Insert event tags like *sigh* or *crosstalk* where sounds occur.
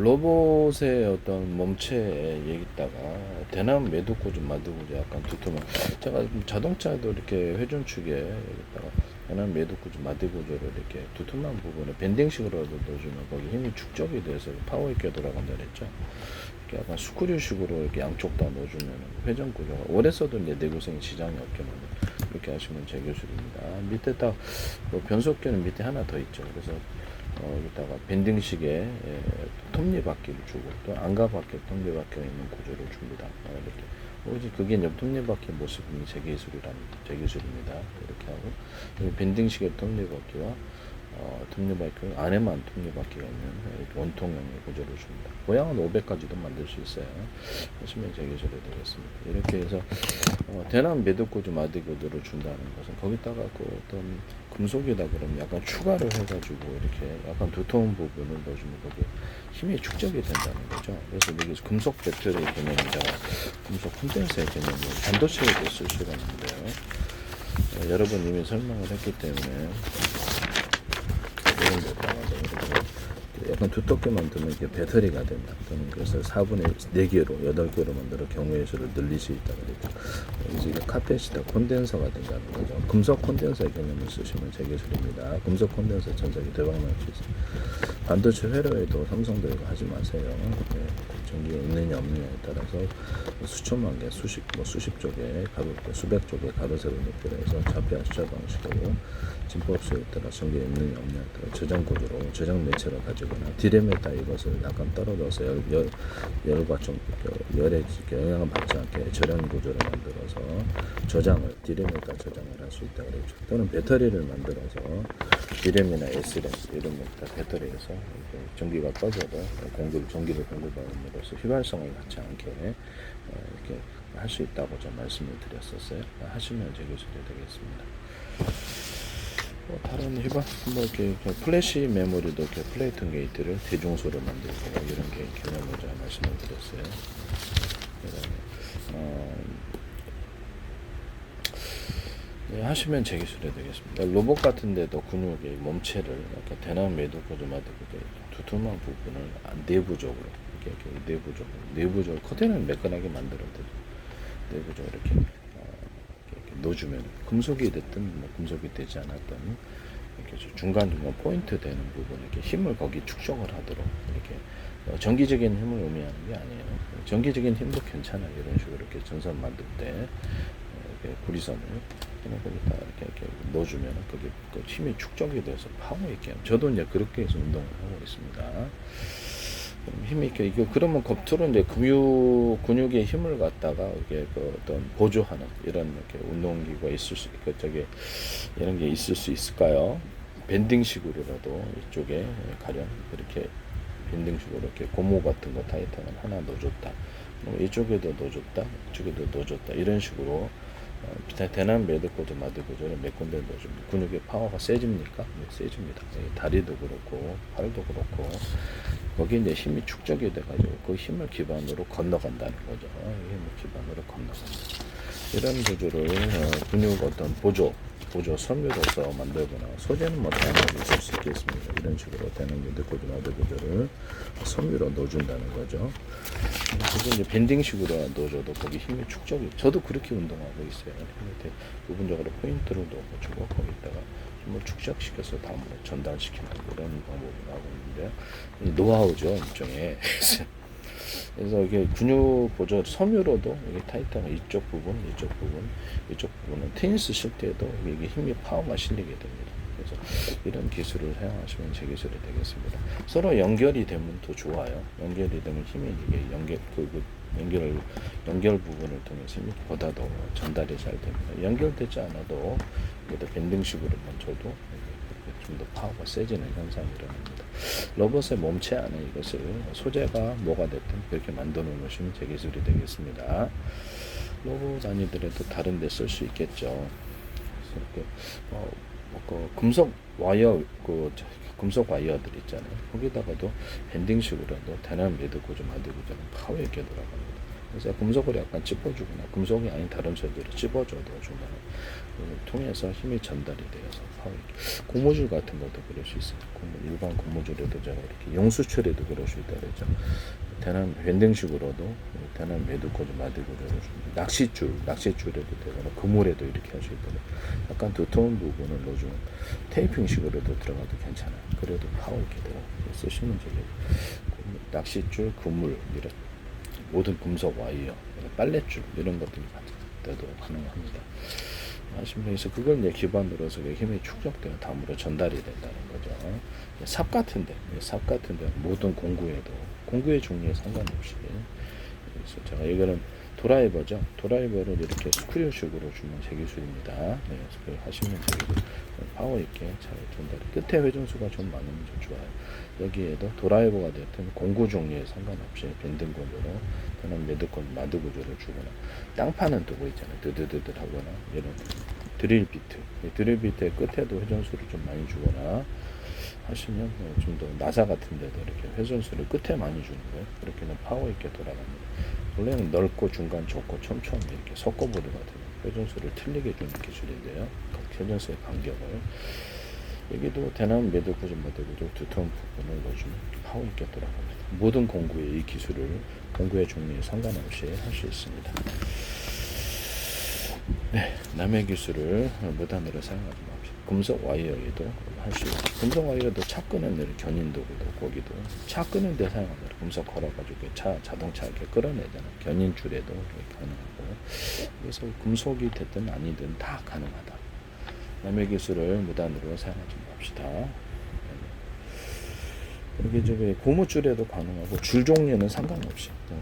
로봇의 어떤 몸체 얘기다가 대남 매듭고 좀 만들고 약간 두툼한 제가 자동차도 이렇게 회전축에 여기다가 대남 매듭고 좀 구조를 이렇게 두툼한 부분에 밴딩식으로도 넣어주면 거기 힘이 축적이 돼서 파워 있게 돌아간다 그랬죠. 이렇게 약간 스크류식으로 이렇게 양쪽 다 넣어주면 회전 구조가 오래 써도 이제 내구성이 지장이 없게 만든 이렇게 하시면 제 기술입니다. 밑에 딱 뭐 변속기는 밑에 하나 더 있죠. 그래서 어, 여기다가 밴딩식의 예, 톱니바퀴를 주고 또 안가바퀴 톱니바퀴가 있는 구조를 줍니다. 어, 이렇게 오직 그게 이제 톱니바퀴 모습이 제 기술이랍니다. 제 기술입니다. 이렇게 하고 여기 밴딩식의 톱니바퀴와 어, 톱니바퀴 안에만 톱니바퀴가 있는 원통형의 구조를 줍니다. 모양은 500까지도 만들 수 있어요. 하시면 제 기술이 되겠습니다. 이렇게 해서 어, 대남 매듭구조 마디구조를 준다는 것은 거기다가 그 어떤 금속이다 그러면 약간 추가를 해가지고 이렇게 약간 두터운 부분을 넣어주면 거기 힘이 축적이 된다는 거죠. 그래서 여기 금속 배터리 개념이다, 금속 콘덴서의 개념을 반도체에도 쓸 수가 있는데요. 어, 여러분 이미 설명을 했기 때문에 이런 데다가 이렇게 약간 두껍게 만들면 이게 배터리가 된다. 또는 그래서 4분의 4개로 8개로 만들어 경우의 수를 늘릴 수 있다 그랬죠. 그래서 이게 카펫이다 콘덴서가 된다는 거죠. 금속 콘덴서의 개념을 쓰시면 제 기술입니다. 금속 콘덴서 전작이 대박 날 수 있어요. 반도체 회로에도 삼성도 이거 하지 마세요. 네, 전기가 있느냐 없느냐에 따라서 수천만 개, 수십 뭐 수십 쪽에 가볍게 수백 쪽에 가로세로 높이로 해서 좌표 숫자 방식으로 진법수에 따라 전기가 있느냐 없느냐에 따라 저장 구조로 저장 매체를 가지거나 디램에다 이것을 약간 떨어져서 열, 열, 열과 좀그 열에 영향을 받지 않게 절연 구조를 만들어서 저장을 디램에다 저장을 할 수 있다 그랬죠. 또는 배터리를 만들어서 디램이나 S램 이런 것다 배터리에서 전기가 꺼져도 공급 전기를 공급 함으로써 휘발성을 갖지 않게 어, 이렇게 할 수 있다고 좀 말씀을 드렸었어요. 하시면 제 교수도 되겠습니다. 뭐 다른 휘발 뭐 이렇게 그 플래시 메모리도 이렇게 플레이트 게이트를 대중소로 만들고 이런 게 개념을 제가 말씀을 드렸어요. 그다음에 어, 네, 하시면 제 기술이 되겠습니다. 로봇 같은데도 근육의 몸체를 약간 대남 매도 구조마다 두툼한 부분을 안- 내부적으로 이렇게, 이렇게 내부적으로 내부적으로 커튼을 매끈하게 만들어도 내부적으로 이렇게, 어, 이렇게, 이렇게 넣어주면 금속이 됐든 뭐 금속이 되지 않았든 이렇게 중간 중간 포인트 되는 부분 이렇게 힘을 거기 축적을 하도록 이렇게 어, 정기적인 힘을 의미하는 게 아니에요. 정기적인 힘도 괜찮아요. 이런 식으로 이렇게 전선 만들 때 어, 이렇게 구리선을 거기다 이렇게, 이렇게 넣어주면 거기 그 힘이 축적이 돼서 파워 있게 저도 이제 그렇게 해서 운동을 하고 있습니다. 그럼 힘이 있게 이거 그러면 겉으로 이제 근육 근육의 힘을 갖다가 이게 그 어떤 보조하는 이런 이렇게 운동기구가 있을 수그 저기 이런 게 있을 수 있을까요? 밴딩식으로라도 이쪽에 가령 이렇게 밴딩식으로 이렇게 고무 같은 거 타이탄을 하나 넣어줬다. 뭐 이쪽에도 넣어줬다. 이쪽에도 넣어줬다. 이런 식으로 어, 대- 대남 매듭고도 마디고조를 몇 군데 넣어주면 근육의 파워가 세집니까? 네, 세집니다. 예, 다리도 그렇고 팔도 그렇고 거기 이제 힘이 축적이 돼가지고 그 힘을 기반으로 건너간다는 거죠. 이 힘을 기반으로 건너간다. 이런 구조를 어, 근육 어떤 보조, 보조 섬유로서 만들거나 소재는 뭐 다양하게 있을 수 있겠습니다. 이런 식으로 되는 매듭고조 마디고조를 섬유로 넣어준다는 거죠. 그게 이제 밴딩식으로 넣어줘도 거기 힘이 축적이. 저도 그렇게 운동하고 있어요. 이렇게 부분적으로 포인트를 넣고 주고 거기다가 힘을 축적시켜서 다음으로 전달시키는 그런 방법을 하고 있는데 이 노하우죠 일종의. *laughs* 그래서 이게 근육 보조 섬유로도 이게 타이트한 이쪽 부분, 이쪽 부분, 이쪽 부분은 테니스 칠 때도 이게 힘이 파워가 실리게 됩니다. 그래서 이런 기술을 사용하시면 제 기술이 되겠습니다. 서로 연결이 되면 더 좋아요. 연결이 되면 힘이 이게 연결 그, 그 연결 연결 부분을 통해서 힘이 보다 더 전달이 잘 됩니다. 연결되지 않아도 그래도 밴딩식으로만 줘도 좀 더 파워가 세지는 현상이 일어납니다. 로봇의 몸체 안에 이것을 소재가 뭐가 됐든 그렇게 만들어 놓으시면 제 기술이 되겠습니다. 로봇 아니더라도 다른 데 쓸 수 있겠죠. 이렇게 어, 뭐그 금속 와이어 그 저- 금속 와이어들 있잖아요. 거기다가도 밴딩식으로도 대남 매듭 고좀 만들고 저는 파워 있게 돌아갑니다. 그래서 금속을 약간 찝어주거나 금속이 아닌 다른 재질을 찝어줘도 주면 통해서 힘이 전달이 되어서 파워 고무줄 같은 것도 그럴 수 있어요. 고무, 일반 고무줄에도 제가 이렇게 용수철에도 그럴 수 있다 그랬죠. 대남 밴딩식으로도 대남 매듭고리 마디고리를 줍니다. 낚싯줄, 낚싯줄에도 되거나 그물에도 이렇게 할 수 있거든요. 약간 두터운 부분을 넣어주면 테이핑식으로도 들어가도 괜찮아요. 그래도 파워 있게 들어 쓰시면 되겠고 낚싯줄, 그물 이런 모든 금속 와이어, 빨랫줄 이런 것들이 때도 가능합니다. 하시면서 그걸 이제 기반으로 해서 그 힘이 축적되어 다음으로 전달이 된다는 거죠. 삽 같은데, 삽 같은데 모든 공구에도 공구의 종류에 상관없이 그래서 제가 이거는 드라이버죠. 드라이버를 이렇게 스크류식으로 주면 제기술입니다. 네, 그래서 하시면 제기술 파워 있게 잘 전달이. 끝에 회전수가 좀 많으면 좀 좋아요. 여기에도 드라이버가 됐든 공구 종류에 상관없이 밴딩건으로 또는 매듭건 마드 구조를 주거나 땅 파는 도구 있잖아요. 드드드드 하거나 이런 드릴 비트. 이 드릴 비트의 끝에도 회전수를 좀 많이 주거나 하시면 좀 더 나사 같은 데도 이렇게 회전수를 끝에 많이 주는 거예요. 그렇게는 파워 있게 돌아갑니다. 원래는 넓고 중간 좁고 촘촘 이렇게 섞어버리거든요. 회전수를 틀리게 주는 기술인데요. 각 회전수의 간격을 여기도 대남 매듭 구조 모델도 두터운 부분을 넣어주면 있게 돌아갑니다. 모든 공구의 이 기술을 공구의 종류에 상관없이 할 수 있습니다. 네, 남의 기술을 무단으로 사용하지 맙시다. 금속 와이어에도 할 수 있고, 금속 와이어도 차 끄는 데 견인 도구도 거기도 차 끄는 데 사용합니다. 금속 걸어가지고 차 자동차 이렇게 끌어내잖아. 견인 줄에도 이렇게 가능하고, 그래서 금속이 됐든 아니든 다 가능하다. 남의 기술을 무단으로 사용하지 맙시다. 이게 저기 고무줄에도 가능하고 줄 종류는 상관없이. 어,